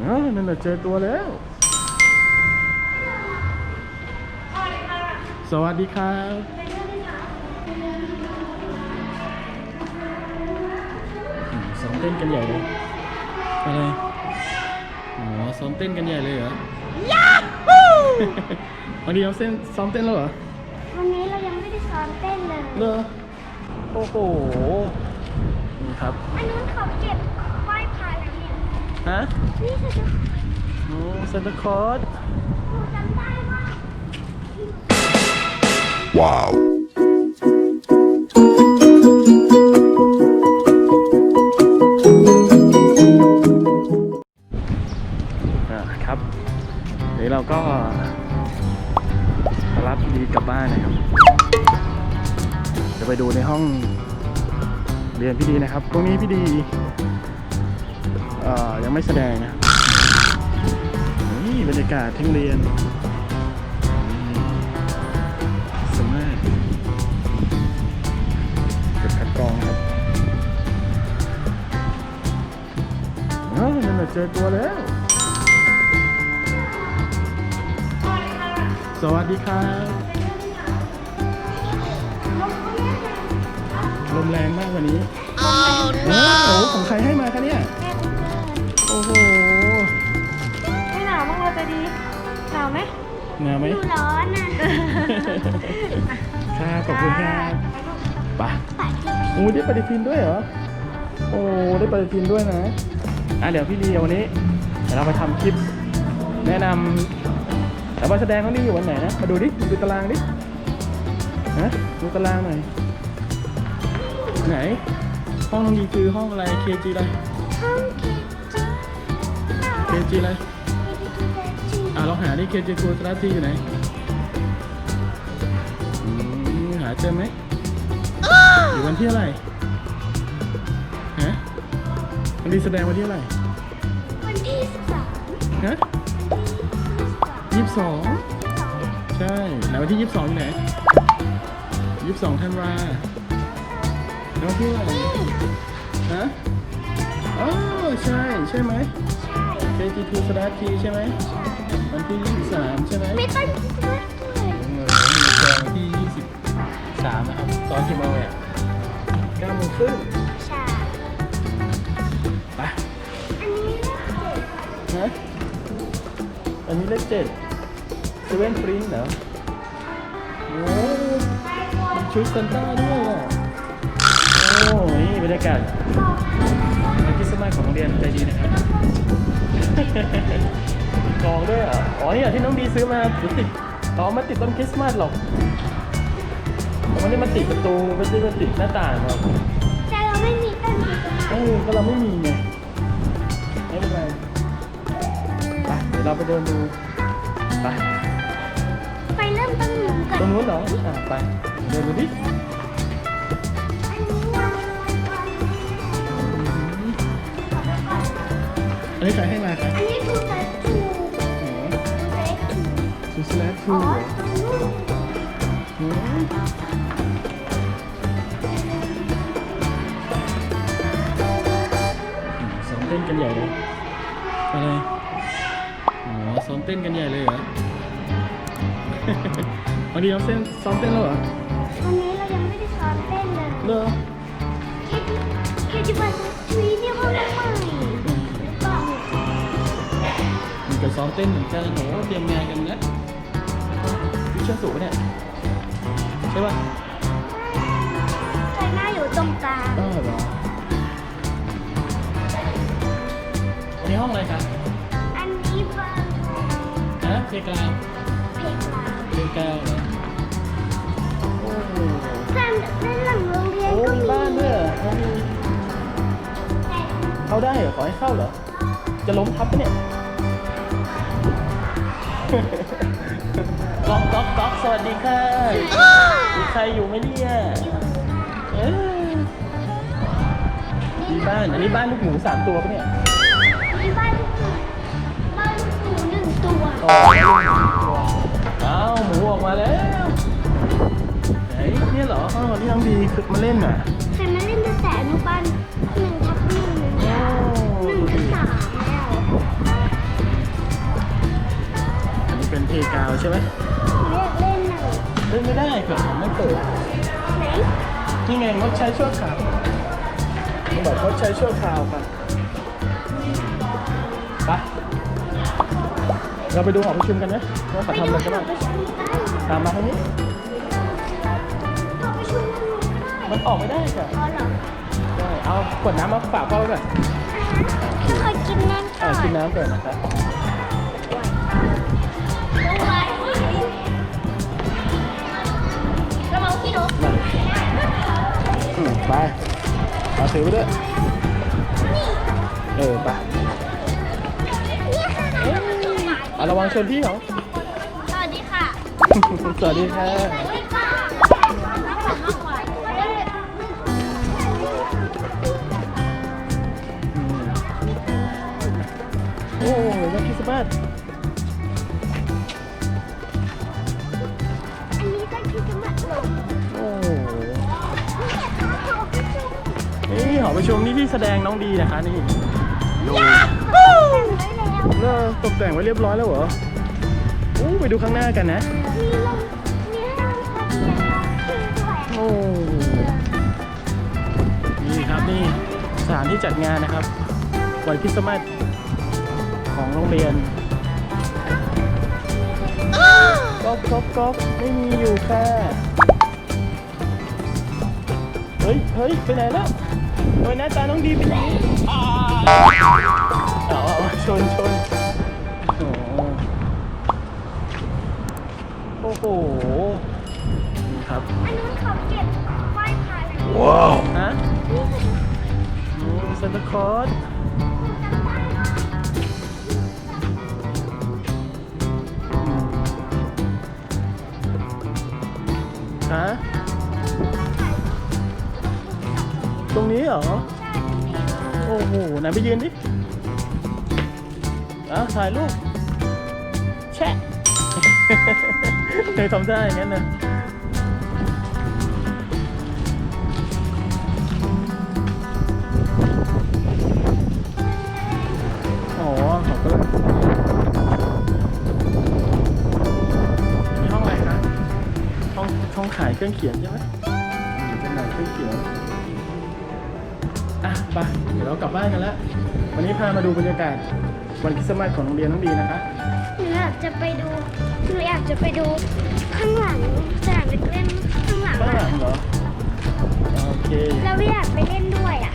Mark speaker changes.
Speaker 1: อ๋อนั่นแหละเจอตัวแล้ว สวัสดีครับอืมซ้อมเต้นกันใหญ่เลยอะไรอ๋อ ซ้อมเต้นกันใหญ่เลยเหรอ
Speaker 2: ยาฮู
Speaker 1: วันนี้เราเส้นซ้อมเต้นแล้วเหรอ
Speaker 2: วันนี้เรายังไม่ได้ซ้อมเต้นเลย
Speaker 1: เลอโอ้โห นี่ครับ
Speaker 2: อันนู้นเขาเก็บ
Speaker 1: ฮะ
Speaker 2: นี่คือจะ
Speaker 1: โอ้เซนต์คอร์ส
Speaker 2: หนูจำได้ว่า
Speaker 3: Wow.
Speaker 1: อ่าครับเดี๋ยวเราก็มารับพี่ดีกลับบ้านนะครับ จะไปดูในห้องเรียนพี่ดีนะครับ ตรงนี้พี่ดีเอ่อ ยังไม่แสดงนะนี่บรรยากาศที่โรงเรียนนี่สมากเก็บคัดกรองครับอ๋อนั่นแหละเจอตัวแล้ว สวัสดีครับลมแรงมากวันนี้ว้าวของใครให้มาคะเนี่ย
Speaker 2: แม่คุณเกิด
Speaker 1: โอ้โห
Speaker 2: ไม่หนาวมากเลยแต่ดี หนาวไหม
Speaker 1: หนาวไหม
Speaker 2: ดูร้อนน่ะ
Speaker 1: ครับขอบคุณครับไป
Speaker 2: ปะที่
Speaker 1: โอ้ได้ปฏิทินด้วยเหรอ โอ้ได้ปฏิทินด้วยนะ อะเดี๋ยวพี่เดียววันนี้เดี๋ยวเราไปทำคลิป แนะนำแต่ว่าแสดงเขานี่อยู่วันไหนนะ มาดูดิมาดูตารางดิฮะดูตารางหน่อย ไหน ห้องน้องดีคือห้องอะไร KG อะไร
Speaker 2: ห้อง เคจี
Speaker 1: KG อะไร อะลองหาดิ KG ครูสตาร์ทีอยู่ไหนอืมหาเจอไหมอยู่วันที่อะไรฮะวันดีแสดงวันที่อะไร
Speaker 2: วันที่สิบสาม
Speaker 1: ฮะยี่สิบสองใช่ไหนวันที่ยี่สิบสองอยู่ไหนยี่สิบสองธันวาแล้ววันที่อะไรฮะอ๋อใช่ใช่ไหม KG2 ส ตาร์ทีใช่ไหมวันที่ยี่สิบสามใช่ไหม
Speaker 2: ไม่ต้องคิดด้วย
Speaker 1: เออมีแจงที่ยี่สิบสามนะครับตอนกี่โมงเนี่ยเก้าโมงครึ่ง
Speaker 2: ใช่
Speaker 1: ไป
Speaker 2: อันนี้เลขเจ็ด
Speaker 1: ฮะอันนี้เลขเจ็ดเซเว่นปรินเหรอโอ้มันชุดซันต้าด้วยอะโอ้นี่บรรยากาศวันคริสต์มาสของโรงเรียนใจดีนะครับ กองด้วยเหรอะอ๋อนี่เหรอที่น้องดีซื้อมาหรือติดต่อมาติดต้นคริสต์มาสหรอกแต่วันนี้มาติดประตูไม่ได้มาติดหน้าต่างหรอก
Speaker 2: แต่เราไม่มีต้นคริสต์มาส
Speaker 1: เออก็เราไม่มีไงไม่เป็นไรไปเดี๋ยวเราไปเดินดูไป
Speaker 2: ไปเริ่มต้นหนูก่อน
Speaker 1: ตรงนู้นเหรออะไปเดินดูดิ
Speaker 2: อันนี้
Speaker 1: ใครให้มาครับ
Speaker 2: อันนี้ทูแต่ทู
Speaker 1: อ๋อ
Speaker 2: เล็กทู
Speaker 1: ซูสแลตทู
Speaker 2: อ๋อ
Speaker 1: เหรอ
Speaker 2: ทู
Speaker 1: หืมอืมซ้อมเต้นกันใหญ่เลยอะไรอ๋อซ้อมเต้นกันใหญ่เลยเหรอวันนี้เราเส้นซ้อมเต้นแล้วเหรอ
Speaker 2: วันนี้เรายังไม่ได้ซ้อมเต้นเลย
Speaker 1: เลอ
Speaker 2: เคจิบัสทรีนี่ห้องใหม่
Speaker 1: ซ้อมเต้นเหมือนกันโหเตรียมงานกันนะพี่เชื่อสูงปะเนี่ยใช่ป่ะ
Speaker 2: ใส่หน้าอยู่ตรงกลาง
Speaker 1: ก็เหรอวันนี้ห้องอะไรครับ
Speaker 2: อันนี้บาง
Speaker 1: ฮะเพลงกลาง
Speaker 2: เพลงลาว
Speaker 1: เพลงกลางเหรอโอ้โห
Speaker 2: ด้านด้านหลังโรงเรียน
Speaker 1: โอ้
Speaker 2: ก็
Speaker 1: มี
Speaker 2: มี
Speaker 1: บ้านด้วยเหรอโอ้มีเข้าได้เหรอขอให้เข้าเหรอจะล้มทับปะเนี่ย ก๊อกก๊อกก๊อกสวัสดีค่ะมีใครอยู่ไหมเนี่ยเอ้ยมีบ้าน อันนี้บ้านลูกหมูสามตัวปะเนี่ย
Speaker 2: มีบ้านลูกหนูบ้านลูกหนูหนึ่งตัว
Speaker 1: อ๋ออ้าวหมูออกมาแล้วไหนเนี่ยเหรออ๋อที่น้องดีคือมาเล่นอะ
Speaker 2: ใครมาเล่นตั้งแต่อนุบาลหนึ่
Speaker 1: ใช่ไหม
Speaker 2: หนูอยากเล่นหน่อย
Speaker 1: เล่นไม่ได้เผื่อของไม่เปิด
Speaker 2: ไหน
Speaker 1: นี่ไงงดใช้ชั่วคราวมันบอกงดใช้ชั่วคราวค่ะไปเราไปดูหอประชุมกันไหมว่า
Speaker 2: ไป
Speaker 1: เขาทำ
Speaker 2: ดู
Speaker 1: อะไรกัน
Speaker 2: หอ
Speaker 1: บ้าง
Speaker 2: ประชุมกัน
Speaker 1: ตามมาทางนี้
Speaker 2: หอประชุมมันรู้ได้
Speaker 1: มันออกไม่ได้ค่ะ
Speaker 2: อ๋อเหรอ
Speaker 1: ใช่เอาขวดน้ำมาฝากพ่อไว้ก่อน
Speaker 2: พี่เคยกินน้ำก่
Speaker 1: อ่า
Speaker 2: อน
Speaker 1: กินน้ำก่อนนะครับ
Speaker 2: พี่นก
Speaker 1: อืมไปเอาถือไปด้วยเออไป
Speaker 2: อะ
Speaker 1: เอาระวังชนพี่เขา
Speaker 2: สวัสดีค่ะ
Speaker 1: สวัสดีค่ะ
Speaker 2: สวัสดีค่ะน้ำหอมากกว่า
Speaker 1: อืมโอ้ยวันคริสต์มาส
Speaker 2: เนี่ยค่ะหอประชุม
Speaker 1: นี่หอประชุมนี่ที่แสดงน้องดีนะคะนี่ดู
Speaker 2: แต่งไว้แล้ว
Speaker 1: เลิกตกแต่งไว้เรียบร้อยแล้วเหรออู้ไปดูข้างหน้ากันนะ
Speaker 2: มีลมมีให้ลมพัดเย็นร้องเพลงด้วย
Speaker 1: โอ้นี่ครับนี่สถานที่จัดงานนะครับวันคริสต์มาสของโรงเรียนก๊อกก๊อกก๊อกไม่มีอยู่ค่ะ เฮ้ย เฮ้ย ไปไหนแล้ว โอ้ยหน้าตาน้องดีเป็นอย่างนี้อ้าวเอาเอาเอาชนชนโอ้โหโอ้โหนี่ครับ
Speaker 2: อันนู้นเขาเก็บไหว้พระแล้ว
Speaker 1: ว้าวฮะ
Speaker 2: นี่คือ
Speaker 1: ซานตาคลอสฮะ ตรงนี้เหรอ โอ้โห ไหนไปยืนดิอะถ่ายรูปแชะเคยทำได้อย่างนั้นนะอ๋อขาก็เลยมีห้องอะไรคะห้องห้องขายเครื่องเขียนใช่ไหม ไปเดี๋ยวเรากลับบ้านกันแล้ว วันนี้พามาดูบรรยากาศวันคริสต์มาสของโรงเรียนน้องดีนะคะ
Speaker 2: หนูอยากจะไปดู หนูอยากจะไปดู ข้างหลังสนามเด็กเล่นข้างหลัง
Speaker 1: ข้างหลั
Speaker 2: อะ
Speaker 1: งเหรอ โอเค
Speaker 2: เราไม่อยากไปเล่นด้วยอะ